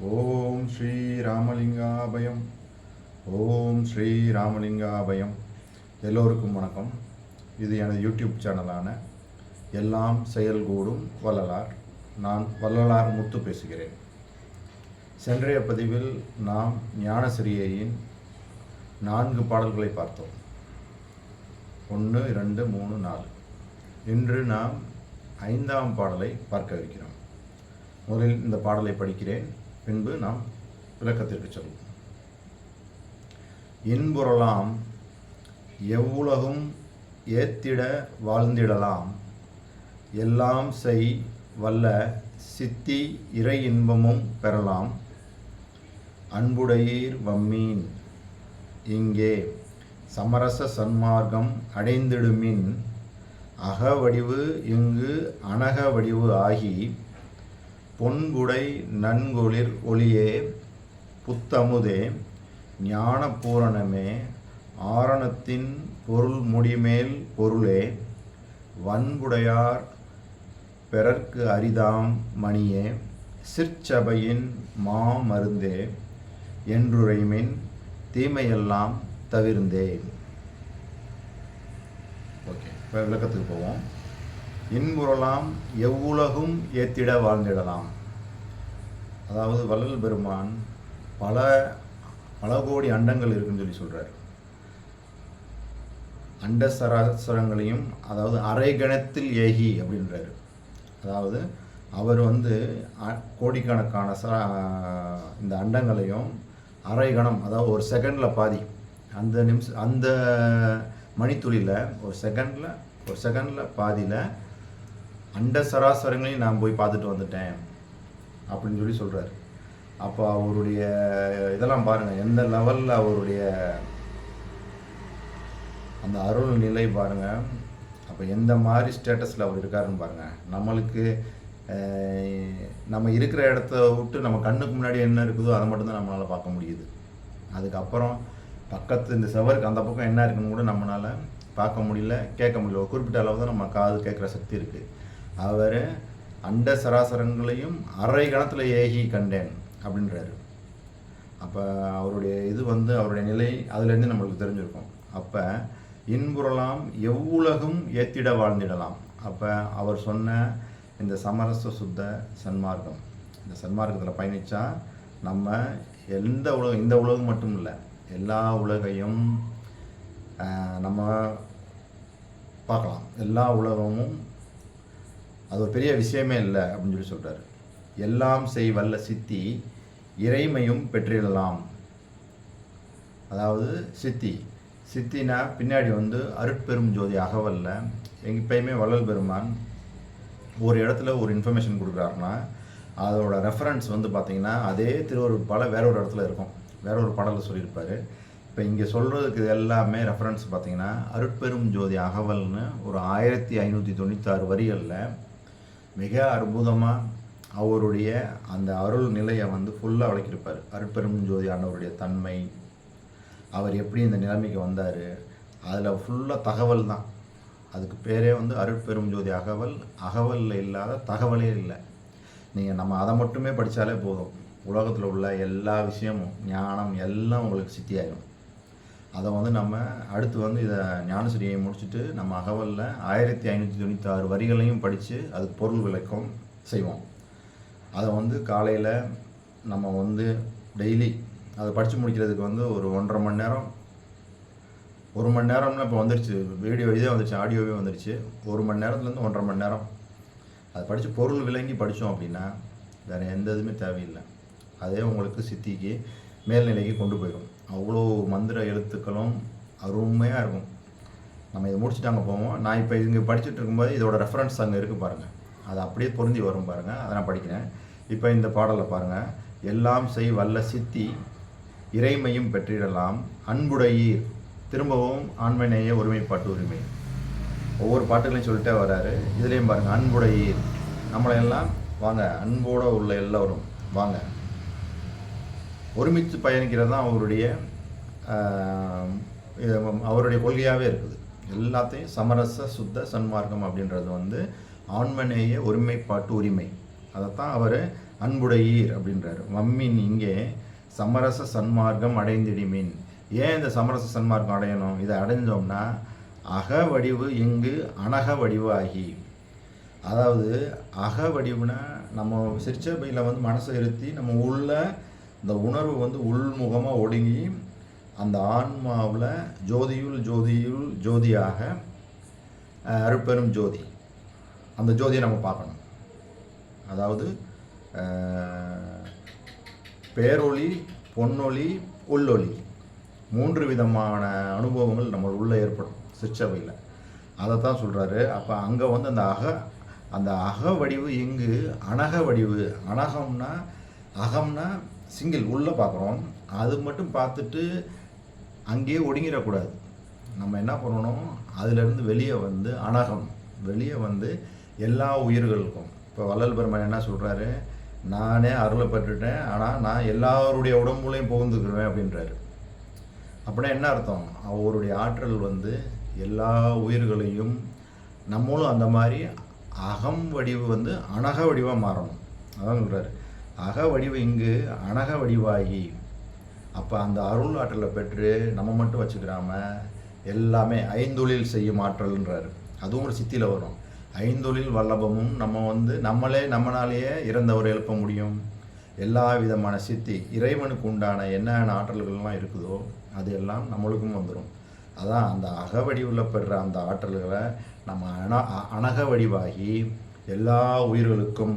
ஓம் ஸ்ரீ ராமலிங்காபயம். ஓம் ஸ்ரீ ராமலிங்காபயம். எல்லோருக்கும் வணக்கம். இது எனது யூடியூப் சேனலான எல்லாம் செயல்கூடும் வள்ளலார். நான் வள்ளலார் முத்து பேசுகிறேன். சென்றைய பதிவில் நாம் ஞானசிரியையின் நான்கு பாடல்களை பார்த்தோம். ஒன்று இரண்டு மூணு நாலு. இன்று நாம் ஐந்தாம் பாடலை பார்க்க இருக்கிறோம் முதலில் இந்த பாடலை படிக்கிறேன். பின்பு நாம் விளக்கத்திற்கு செல்வோம். இன்புறலாம் எவ்வுலகும் ஏத்திட வாழ்ந்திடலாம். எல்லாம் செய் வல்ல சித்தி இறை இன்பமும் பெறலாம். அன்புடையீர் வம்மீன் இங்கே சமரச சன்மார்க்கம் அடைந்திடுமின். அகவடிவு இங்கு அனக வடிவு ஆகி பொன்குடை நன்கொளிர் ஒளியே புத்தமுதே ஞானபூரணமே ஆரணத்தின் பொருள் முடிமேல் பொருளே வன்புடையார் பிறர்க்கு அரிதாம் மணியே சிற்சபையின் மாமருந்தே என்றுரைமின் தீமையெல்லாம் தவிர்ந்தே. ஓகே இப்போ விளக்கத்துக்கு போவோம். இன்புறலாம் எவ்வுலகும் ஏத்திட வாழ்ந்திடலாம். அதாவது வள்ளல் பெருமான் பல பல கோடி அண்டங்கள் இருக்குன்னு சொல்லி சொல்கிறார் அண்ட சராசரங்களையும் அதாவது அரை கணத்தில் ஏகி அப்படின்றாரு. அதாவது அவர் வந்து கோடிக்கணக்கான ச இந்த அண்டங்களையும் அரை கணம் அதாவது ஒரு செகண்டில் பாதி அந்த நிமிஷம் அந்த மணித்துளியில் ஒரு செகண்டில் ஒரு செகண்டில் பாதியில் அண்ட சராசரங்களையும் நான் போய் பார்த்துட்டு வந்துட்டேன் அப்படின்னு சொல்லி சொல்கிறாரு அப்போ அவருடைய இதெல்லாம் பாருங்கள் எந்த லெவலில் அவருடைய அந்த அருள் நிலை பாருங்கள் அப்போ எந்த மாதிரி ஸ்டேட்டஸில் அவர் இருக்காருன்னு பாருங்கள் நம்மளுக்கு நம்ம இருக்கிற இடத்த விட்டு நம்ம கண்ணுக்கு முன்னாடி என்ன இருக்குதோ அதை மட்டும்தான் நம்மளால் பார்க்க முடியுது. அதுக்கப்புறம் பக்கத்து இந்த செவருக்கு அந்த பக்கம் என்ன இருக்குன்னு கூட நம்மளால் பார்க்க முடியல கேட்க முடியல. ஒரு குறிப்பிட்ட அளவு தான் நம்ம காது கேட்குற சக்தி இருக்குது அவர் அண்ட சராசரங்களையும் அரை கணத்தில் ஏகி கண்டேன் அப்படின்றாரு. அப்போ அவருடைய இது வந்து அவருடைய நிலை அதுலேருந்து நம்மளுக்கு தெரிஞ்சிருக்கும். அப்போ இன்புறலாம் எவ்வுலகும் ஏத்திட வாழ்ந்திடலாம். அப்போ அவர் சொன்ன இந்த சமரச சுத்த சன்மார்க்கம். இந்த சன்மார்க்கத்தில் பயணித்தா நம்ம எந்த உலகம் இந்த உலகம் மட்டும் இல்லை எல்லா உலகையும் நம்ம பார்க்கலாம். எல்லா உலகமும் அது ஒரு பெரிய விஷயமே இல்லை அப்படின்னு சொல்லி சொல்கிறாரு எல்லாம் செய் வல்ல சித்தி இறைமையும் பெற்றிடலாம். அதாவது சித்தி. சித்தினா பின்னாடி வந்து அருட்பெரும் ஜோதி அகவல்ல எங்க எப்பயுமே வள்ளல் பெருமான் ஒரு இடத்துல ஒரு இன்ஃபர்மேஷன் கொடுக்குறாருன்னா அதோட ரெஃபரன்ஸ் வந்து பார்த்தீங்கன்னா அதே திருவருட்பால வேற ஒரு இடத்துல இருக்கும். வேற ஒரு பாடலில் சொல்லியிருப்பார். இப்போ இங்கே சொல்கிறதுக்கு இது எல்லாமே ரெஃபரன்ஸ் பார்த்தீங்கன்னா அருட்பெரும் ஜோதி அகவல்னு ஒரு ஆயிரத்தி ஐநூற்றி தொண்ணூத்தாறு வரிகளில் மிக அற்புதமாக அவருடைய அந்த அருள் நிலையை வந்து ஃபுல்லாக விளக்கியிருப்பார். அருட்பெரும் ஜோதி ஆண்டவருடைய தன்மை அவர் எப்படி இந்த நிலைமைக்கு வந்தார் அதில் ஃபுல்லாக தகவல் தான். அதுக்கு பேரே வந்து அருட்பெரும் ஜோதி அகவல் அகவலில் இல்லாத தகவலே இல்லை. நீங்கள் நம்ம அதை மட்டுமே படித்தாலே போதும். உலகத்தில் உள்ள எல்லா விஷயமும் ஞானம் எல்லாம் உங்களுக்கு சித்தியாயிடும் அதை வந்து நம்ம அடுத்து வந்து இதை ஞானசிரியை முடிச்சுட்டு நம்ம அகவலில் ஆயிரத்தி ஐநூற்றி தொண்ணூற்றி ஆறு வரிகளையும் படித்து அதுக்கு பொருள் விளக்கம் செய்வோம். அதை வந்து காலையில் நம்ம வந்து டெய்லி அதை படித்து முடிக்கிறதுக்கு வந்து ஒரு ஒன்றரை மணி நேரம். ஒரு மணி நேரம்னு இப்போ வந்துருச்சு வீடியோ இதே வந்துருச்சு ஆடியோவே வந்துருச்சு. ஒரு மணி நேரத்துலேருந்து ஒன்றரை மணி நேரம். அதை படித்து பொருள் விளங்கி படித்தோம் அப்படின்னா வேறு எந்த இதுவுமே தேவையில்லை. அதே உங்களுக்கு சித்திக்கு மேல்நிலைக்கு கொண்டு போயிடும் அவ்வளோ மந்திர எழுத்துக்களும் அருமையாக இருக்கும். நம்ம இதை முடிச்சுட்டு அங்கே போவோம். நான் இப்போ இங்கே படிச்சுட்டு இருக்கும்போது இதோட ரெஃபரன்ஸ் அங்கே இருக்குது பாருங்கள் அது அப்படியே பொருந்தி வரும் பாருங்கள் அதை நான் படிக்கிறேன். இப்போ இந்த பாடலை பாருங்கள் எல்லாம் செய் வல்ல சித்தி இறைமையும் பெற்றிடலாம். அன்புடையீர் திரும்பவும் ஆண்மநேய ஒருமைப்பாட்டு உரிமை. ஒவ்வொரு பாட்டுகளையும் சொல்லிட்டே வராரு. இதுலேயும் பாருங்கள் அன்புடையீர். நம்மளையெல்லாம் வாங்க அன்போட உள்ள எல்லோரும் வாங்க. ஒருமித்து பயணிக்கிறது தான் அவருடைய அவருடைய கொள்கையாகவே இருக்குது. எல்லாத்தையும் சமரச சுத்த சன்மார்க்கம் அப்படின்றது வந்து ஆண்மனேய ஒருமைப்பாட்டு உரிமை. அதைத்தான் அவர் அன்புடையீர் அப்படின்றாரு. மம்மின் இங்கே சமரச சன்மார்க்கம் அடைந்திடிமின். ஏன் இந்த சமரச சன்மார்க்கம் அடையணும்? இதை அடைஞ்சோம்னா அக வடிவு இங்கு அனக வடிவாகி. அதாவது அக வடிவுனா நம்ம சிரிச்சபையில் வந்து மனசை இருத்தி நம்ம உள்ள அந்த உணர்வு வந்து உள்முகமாக ஒடுங்கி அந்த ஆன்மாவில் ஜோதியுள் ஜோதியுள் ஜோதியாக அருப்பெரும் அருட்பெரும் ஜோதி. அந்த ஜோதியை நம்ம பார்க்கணும். அதாவது பேரொளி பொன்னொளி உள்ளொளி. மூன்று விதமான அனுபவங்கள் நம்ம உள்ளே ஏற்படும் சிற்சபையில். அதை தான் சொல்கிறாரு அப்போ அங்கே வந்து அந்த அக அந்த அக வடிவு இங்கு அனக வடிவு. அனகம்னா அகம்னா சிங்கிள் உள்ளே பார்க்குறோம் அது மட்டும் பார்த்துட்டு அங்கேயே ஒடுங்கிடக்கூடாது. நம்ம என்ன பண்ணணும்? அதுலேருந்து வெளியே வந்து அனகம் வெளியே வந்து எல்லா உயிர்களுக்கும். இப்போ வள்ளல் பெருமான் என்ன சொல்கிறாரு நானே அருளப்பட்டுட்டேன் ஆனால் நான் எல்லாருடைய உடம்புலையும் புகுந்துக்குருவேன் அப்படின்றாரு. அப்படின்னா என்ன அர்த்தம்? அவருடைய ஆற்றல் வந்து எல்லா உயிர்களையும் நம்மளும் அந்த மாதிரி அகம் வடிவு வந்து அனக வடிவாக மாறணும். அதான் சொல்கிறாரு அக வடிவு இங்கு அனக வடிவாகி. அப்போ அந்த அருள் ஆற்றலை பெற்று நம்ம மட்டும் வச்சுக்கிறாம எல்லாமே ஐந்தொழில் செய்யும் ஆற்றல்ன்றாரு. அதுவும் ஒரு சித்தியில் வரும். ஐந்தொழில் வல்லபமும் நம்ம வந்து நம்மளே நம்மளாலேயே இறந்தவரை எழுப்ப முடியும். எல்லா விதமான சித்தி இறைவனுக்கு உண்டான என்னென்ன ஆற்றல்கள்லாம் இருக்குதோ அது எல்லாம் நம்மளுக்கும் வந்துடும் அதான் அந்த அக வடிவில் பெறுற அந்த ஆற்றல்களை நம்ம அன அணக அனக வடிவாகி எல்லா உயிர்களுக்கும்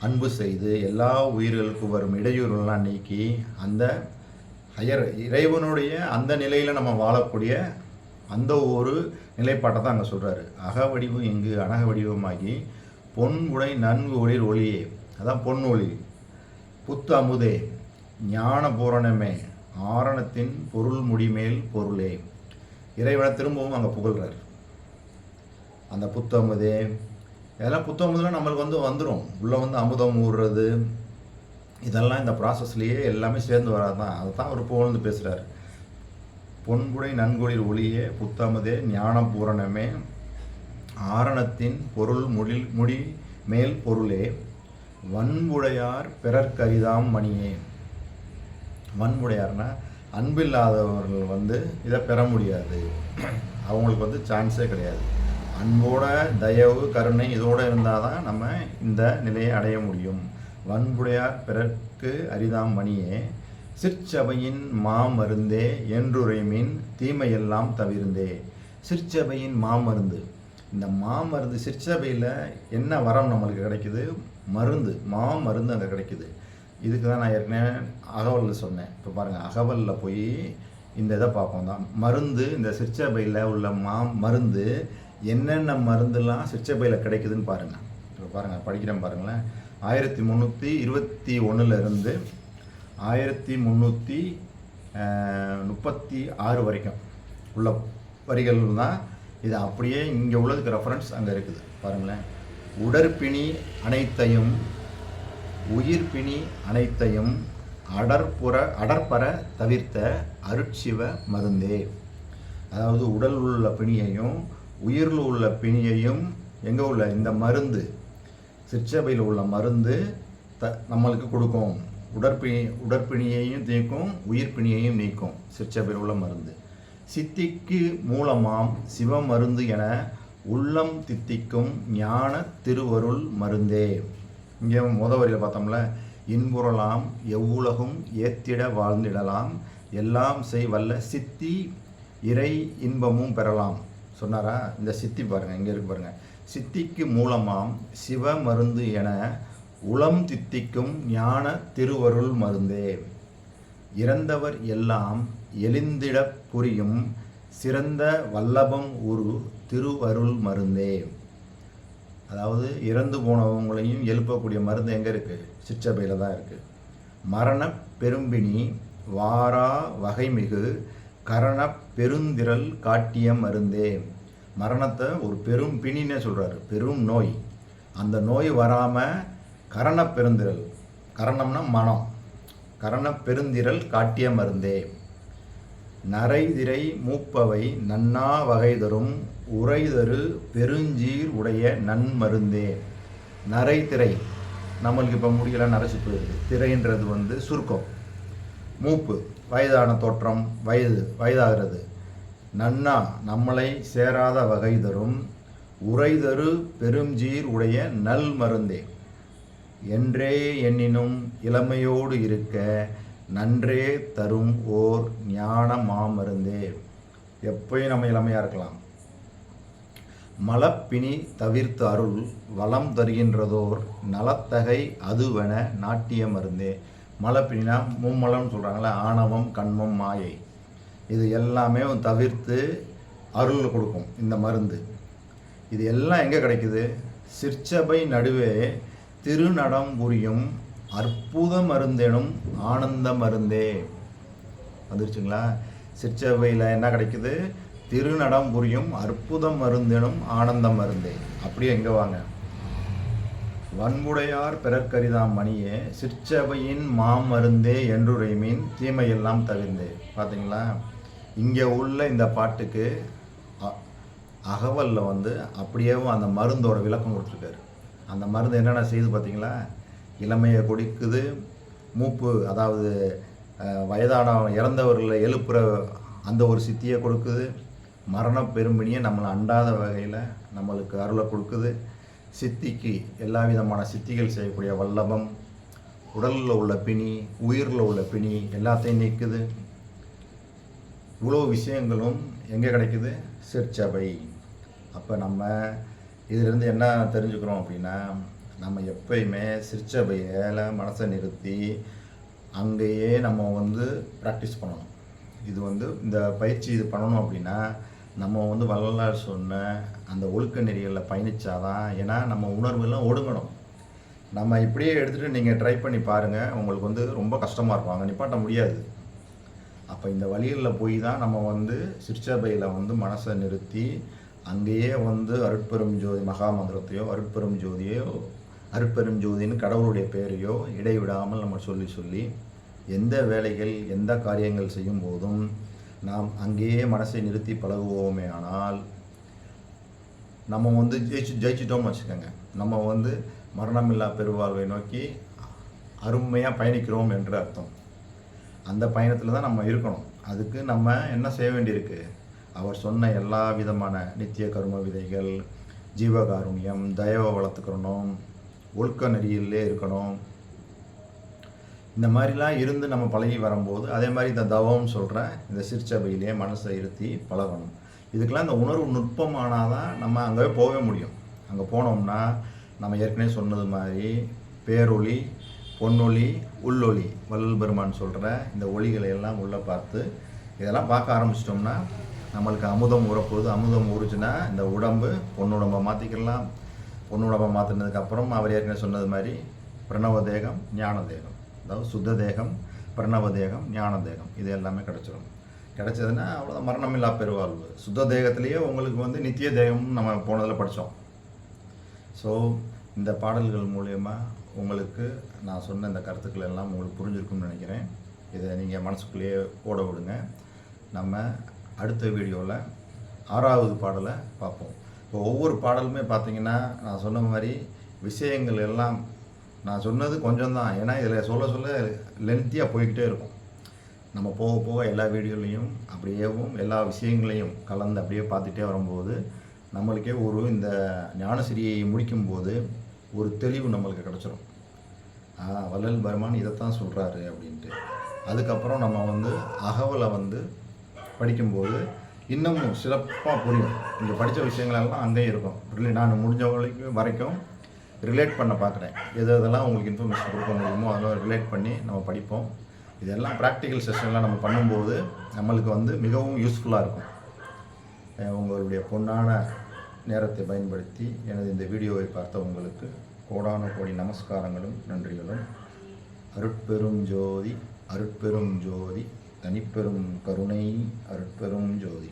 அன்பு செய்து எல்லா உயிர்களுக்கும் வரும் இடையூறுலாம் நீக்கி அந்த ஹையர் இறைவனுடைய அந்த நிலையில் நம்ம வாழக்கூடிய அந்த ஒரு நிலைப்பாட்டை தான் அங்கே சொல்கிறாரு அக வடிவம் இங்கு அனக வடிவமாகி பொன் உடை நன்கு ஒளிர் ஒளியே. அதான் பொன் ஒளி. புத்து அமுதே. ஞான பூரணமே. ஆரணத்தின் பொருள் முடிமேல் பொருளே. இறைவனை திரும்பவும் அங்கே புகழ்கிறார் அந்த புத்தமுதே இதெல்லாம் புத்தமுதெல்லாம் நம்மளுக்கு வந்து வந்துடும் உள்ளே வந்து அமுதம் ஊறுறது இதெல்லாம் இந்த ப்ராசஸ்லேயே எல்லாமே சேர்ந்து வராதான். அதை தான் அவர் புகழ்ந்து பேசுகிறார் பொன்புடை நன்கொழில் ஒளியே புத்தமுதே ஞான பூரணமே ஆரணத்தின் பொருள் முடி முடி மேல் பொருளே வன்புடையார் பிறர்க்கரிதாம் மணியே. வன்புடையார்னா அன்பில்லாதவர்கள் வந்து இதை பெற முடியாது. அவங்களுக்கு வந்து சான்ஸே கிடையாது. அன்போட தயவு கருணை இதோடு இருந்தால் தான் நம்ம இந்த நிலையை அடைய முடியும். வன்புடையார் பிறர்க்கு அரிதாம் மணியே சிற்சபையின் மாமருந்தே என்றுரைமின் தீமையெல்லாம் தவிர்ந்தே. சிற்சபையின் மாமருந்து. இந்த மாமருந்து சிற்சபையில் என்ன வரம் நம்மளுக்கு கிடைக்குது? மருந்து மாமருந்து அங்கே கிடைக்குது. இதுக்கு தான் நான் ஏற்கனவே அகவலில் சொன்னேன். இப்போ பாருங்கள் அகவலில் போய் இந்த இதை பார்ப்போம் தான். மருந்து இந்த சிற்சபையில் உள்ள மா மருந்து என்னென்ன மருந்துலாம் சிற்சபையில் கிடைக்குதுன்னு பாருங்கள் இப்போ பாருங்கள் படிக்கிறேன் பாருங்களேன். ஆயிரத்தி முந்நூற்றி இருபத்தி ஒன்றுலேருந்து ஆயிரத்தி முந்நூற்றி முப்பத்தி ஆறு வரைக்கும் உள்ள வரிகள் தான். இது அப்படியே இங்கே உள்ளதுக்கு ரெஃபரன்ஸ் அங்கே இருக்குது. பாருங்களேன். உடற்பிணி அனைத்தையும் உயிர்பிணி அனைத்தையும் அடற்புற அடற்பர தவிர்த்த அருட்சிவ மருந்தே. அதாவது உடல் உள்ள பிணியையும் உயிரில் உள்ள பிணியையும் எங்கே உள்ள இந்த மருந்து சிற்சபையில் உள்ள மருந்து த நம்மளுக்கு கொடுக்கும். உடற்பிணி உடற்பிணியையும் நீக்கும் உயிர்ப்பிணியையும் நீக்கும் சிற்சபையில் உள்ள மருந்து. சித்திக்கு மூலமாம் சிவ மருந்து என உள்ளம் தித்திக்கும் ஞான திருவருள் மருந்தே. இங்கே முத வரியில் பார்த்தோம்ல இன்புறலாம் எவ்வுலகும் ஏத்திட வாழ்ந்திடலாம் எல்லாம் செய் வல்ல சித்தி இறை இன்பமும் பெறலாம். சொன்னாரா? இந்த சித்தி பாருங்க இங்கே இருக்கு பாருங்க. சித்திக்கு மூலமாம் சிவ மருந்து என உளம் தித்திக்கும் ஞான திருவருள் மருந்தே. இறந்தவர் எல்லாம் எளிந்திடப் புரியும் சிறந்த வல்லபம் உரு திருவருள் மருந்தே. அதாவது இறந்து போனவங்களையும் எழுப்பக்கூடிய மருந்து எங்கே இருக்குது சிற்றபையில் தான் இருக்குது மரண பெரும்பினி வாரா வகைமிகு கரணப் பெருந்திரள் காட்டிய மருந்தே. மரணத்தை ஒரு பெரும் பிணின்னே சொல்கிறாரு பெரும் நோய். அந்த நோய் வராமல் கரணப் பெருந்திரள். கரணம்னா மனம். கரணப் பெருந்திரள் காட்டிய மருந்தே. நரைதிரை மூப்பவை நன்னா வகை தரும் உரைதரு பெருஞ்சீர் உடைய நன்மருந்தே நரைதிரை நம்மளுக்கு இப்போ முடியல நரைச்சி போயிருக்கு திரைன்றது வந்து சுருக்கம். மூப்பு வயதான தோற்றம் வயது வயதாகிறது. நன்னா நம்மளை சேராத வகை தரும் உரைதரு பெருஞ்சீர் உடைய நல் மருந்தே. என்றே எண்ணினும் இளமையோடு இருக்க நன்றே தரும் ஓர் ஞான மாமருந்தே. எப்பயும் நம்ம இளமையாக இருக்கலாம்? மலப்பினி தவிர்த்து அருள் வளம் தருகின்றதோர் நலத்தகை அதுவென நாட்டிய மருந்தே. மலப்பினா மும்மலம்னு சொல்கிறாங்களே ஆணவம் கண்மம் மாயை. இது எல்லாமே தவிர்த்து அருள் கொடுக்கும் இந்த மருந்து. இது எல்லாம் எங்கே கிடைக்குது? சிற்சபை நடுவே திருநடம் புரியும் அற்புத மருந்தெனும் ஆனந்த மருந்தே. வந்துருச்சுங்களா? சிற்சபையில் என்ன கிடைக்குது? திருநடம் புரியும் அற்புத மருந்தெனும் ஆனந்த மருந்தே. அப்படியே எங்கே வாங்க. வன்புடையார் பிறக்கரிதாம் மணியே சிற்சபையின் மாமருந்தே என்றுரைமீன் தீமையெல்லாம் தவிர்ந்தே. பார்த்தீங்களா இங்கே உள்ள இந்த பாட்டுக்கு அ- வந்து அப்படியேவும் அந்த மருந்தோட விளக்கம் கொடுத்துருக்காரு. அந்த மருந்து என்னென்ன செய்யுது பார்த்தீங்களா இளமையை கொடுக்குது மூப்பு அதாவது வயதான இறந்தவர்களை எழுப்புற அந்த ஒரு சித்தியை கொடுக்குது. மரண பெரும்பினியை நம்மளை அண்டாத வகையில் நம்மளுக்கு அருளை கொடுக்குது. சித்திக்கு எல்லா விதமான சித்திகள் செய்யக்கூடிய வல்லபம் உடலில் உள்ள பிணி உயிரில் உள்ள பிணி எல்லாத்தையும் நீக்குது. இவ்வளோ விஷயங்களும் எங்கே கிடைக்குது? சிற்சபை. அப்போ நம்ம இதிலிருந்து என்ன தெரிஞ்சுக்கிறோம் அப்படின்னா நம்ம எப்பயுமே சிற்சபையில் மனசை நிறுத்தி அங்கேயே நம்ம வந்து ப்ராக்டிஸ் பண்ணணும். இது வந்து இந்த பயிற்சி இது பண்ணணும் அப்படின்னா நம்ம வந்து வள்ளலார் சொன்ன அந்த ஒழுக்க நெறிகளில் பயணிச்சாதான் ஏன்னா நம்ம உணர்வுலாம் ஒடுங்கணும். நம்ம இப்படியே எடுத்துகிட்டு நீங்கள் ட்ரை பண்ணி பாருங்கள் உங்களுக்கு வந்து ரொம்ப கஷ்டமாக இருக்கும். அங்கே நிப்பாட்ட முடியாது. அப்போ இந்த வழிகளில் போய் தான் நம்ம வந்து சிற்சபையில் வந்து மனசை நிறுத்தி அங்கேயே வந்து அருட்பெரும் ஜோதி மகாமந்திரத்தையோ அருட்பெரும் ஜோதியோ அருட்பெரும் ஜோதின்னு கடவுளுடைய பெயரையோ இடைவிடாமல் நம்ம சொல்லி சொல்லி எந்த வேலைகள் எந்த காரியங்கள் செய்யும் போதும் நாம் அங்கேயே மனசை நிறுத்தி பழகுவோமே ஆனால் நம்ம வந்து ஜெயிச்சு ஜெயிச்சிட்டோம்னு வச்சுக்கோங்க. நம்ம வந்து மரணமில்லா பெருவாழ்வை நோக்கி அருமையாக பயணிக்கிறோம் என்று அர்த்தம். அந்த பயணத்தில் தான் நம்ம இருக்கணும். அதுக்கு நம்ம என்ன செய்ய வேண்டியிருக்கு? அவர் சொன்ன எல்லா விதமான நித்திய கரும விதைகள் ஜீவகாருண்யம் தயவை வளர்த்துக்கிறணும் ஒழுக்க நெறியிலே இருக்கணும். இந்த மாதிரிலாம் இருந்து நம்ம பழகி வரும்போது அதே மாதிரி இந்த தவம்னு சொல்கிற இந்த சிற்சபையிலே மனசை இருத்தி பழகணும். இதுக்கெல்லாம் இந்த உணர்வு நுட்பமானால் தான் நம்ம அங்கே போகவே முடியும். அங்கே போனோம்னா நம்ம ஏற்கனவே சொன்னது மாதிரி பேரொளி பொன்னொளி உள்ளொளி வள்ளல் பெருமான் சொல்கிற இந்த ஒளிகளை எல்லாம் உள்ளே பார்த்து இதெல்லாம் பார்க்க ஆரம்பிச்சிட்டோம்னா நம்மளுக்கு அமுதம் உறப்போகுது அமுதம் ஊறுச்சுன்னா இந்த உடம்பு பொன்னுடம்பை மாற்றிக்கலாம் பொன்னுடம்பை மாற்றினதுக்கப்புறம் அவர் ஏற்கனவே சொன்னது மாதிரி பிரணவ தேகம் ஞான தேகம். அதாவது சுத்த தேகம் பிரணவ தேகம் ஞான தேகம் இது எல்லாமே கிடச்சிரும். கிடச்சதுன்னா அவ்வளோ மரணமில்லா பெருவாழ்வு. சுத்த தேகத்திலேயே உங்களுக்கு வந்து நித்திய தேகம்னு நம்ம போனதில் படித்தோம் ஸோ இந்த பாடல்கள் மூலயமா உங்களுக்கு நான் சொன்ன இந்த கருத்துக்கள் எல்லாம் உங்களுக்கு புரிஞ்சிருக்கும்னு நினைக்கிறேன். இதை நீங்கள் மனசுக்குள்ளேயே ஓட விடுங்க. நம்ம அடுத்த வீடியோவில் ஆறாவது பாடலை பார்ப்போம். இப்போ ஒவ்வொரு பாடலுமே பார்த்திங்கன்னா நான் சொன்ன மாதிரி விஷயங்கள் எல்லாம் நான் சொன்னது கொஞ்சம் தான் ஏன்னா இதில் சொல்ல சொல்ல லென்த்தியாக போய்கிட்டே இருக்கும். நம்ம போக போக எல்லா வீடியோலையும் அப்படியேவும் எல்லா விஷயங்களையும் கலந்து அப்படியே பார்த்துட்டே வரும்போது நம்மளுக்கே ஒரு இந்த ஞானசிரியை முடிக்கும்போது ஒரு தெளிவு நம்மளுக்கு கிடச்சிரும். வள்ளல் பர்மான் இதைத்தான் சொல்கிறாரு அப்படின்ட்டு. அதுக்கப்புறம் நம்ம வந்து அகவலை வந்து படிக்கும்போது இன்னமும் சிறப்பாக புரியும். இங்கே படித்த விஷயங்களெல்லாம் அங்கேயும் இருக்கும். நான் முடிஞ்ச வரைக்கும் வரைக்கும் ரிலேட் பண்ண பார்க்குறேன் எது எதெல்லாம் உங்களுக்கு இன்ஃபர்மேஷன் கொடுக்க முடியுமோ அதெல்லாம் ரிலேட் பண்ணி நம்ம படிப்போம். இதெல்லாம் ப்ராக்டிக்கல் செஷன்லாம் நம்ம பண்ணும்போது நம்மளுக்கு வந்து மிகவும் யூஸ்ஃபுல்லாக இருக்கும். உங்களுடைய பொன்னான நேரத்தை பயன்படுத்தி எனது இந்த வீடியோவை பார்த்த உங்களுக்கு கோடான கோடி நமஸ்காரங்களும் நன்றிகளும். அருட்பெரும் ஜோதி அருட்பெரும் ஜோதி தனிப்பெரும் கருணை அருட்பெரும் ஜோதி.